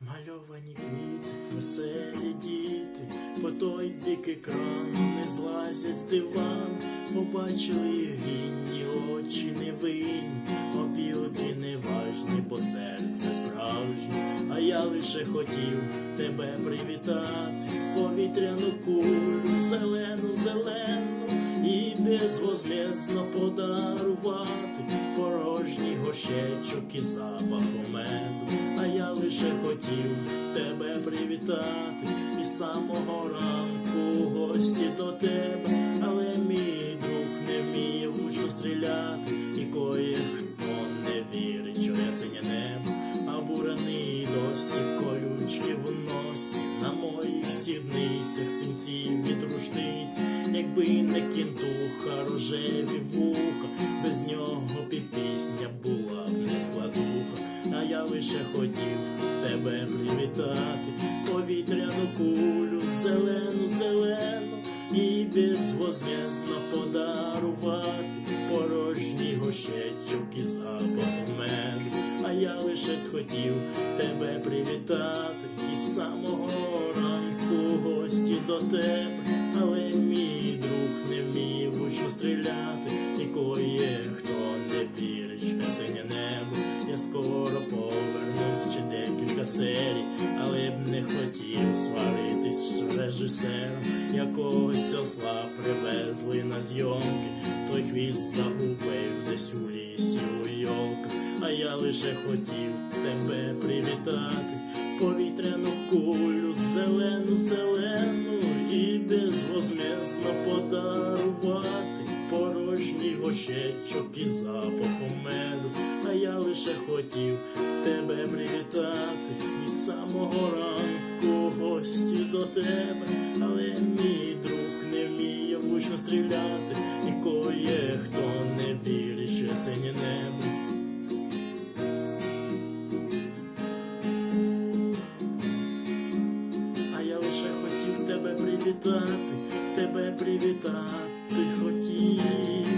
Мальовані квіти, веселі діти, по той бік екрану не злазять з диван, побачили вінні очі невинні, обіди неважні, бо серце справжнє, а я лише хотів тебе привітати, повітряну кулю, зелену, зелену, і безвозмездно подарувати порожній горщечок і запаху меду. А я лише хотів тебе привітати, і самого ранку гості до тебе, але мій друг не вміє влучно стріляти, і кое-хто не вірить, що я небо, а бураний досі колючки в носі. На моїх сідницях синців від рушниць, якби не кінтуха, рожеві вуха, без нього під лише хотів тебе привітати, повітряну кулю, зелену, зелену, і безвозмездно подарувати. Порожній гощечок і запах меду. А я лише хотів тебе привітати, і самого ранку гості до тебе, але мій друг не вміє влучно стріляти, і кое хто не вірить, що синє небо. Я скоро ще декілька але б не хотів сваритись з режисером. Якогось осла привезли на зйомки, той хвіст загубив десь у лісі у йолках, а я лише хотів тебе привітати, повітряну кулю, зелену, зелену і безвозмездно подарувати порожній гощечок і запахом меду, а я лише хотів тебе привітати, до тебе, але мій друг не вміє влучно стріляти, і кое хто не вірить, що синє небо. А я лише хотів тебе привітати, тебе привітати хотів.